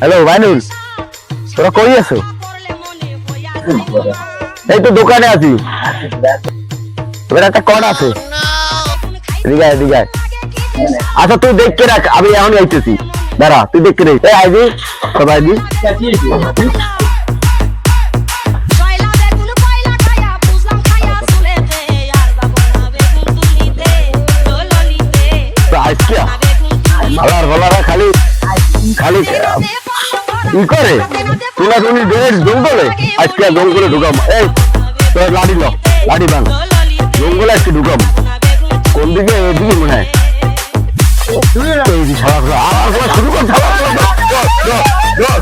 Hello বাইনুল তোরা কই আছো? এই তো দোকানে আছি। এবার একটা কট আছে। এদিকে আয়। আচ্ছা তুই দেখকে রাখ, আমি এখন যাইতেছি। দাঁড়া, তুই দেখকে রে। এই, আইবি। সব আইবি। আজকে খালি খালি ই করে? তোরা তুমি ডেট জঙ্গলে? আজকে জঙ্গলে ঢুকাম এই তোর লাড়ি ল লাড়ি বান জঙ্গলে আজকে ঢুকাম কোন দিকে? এদিকে মনে হয়। শুরু কর ধর, ধর, ধর,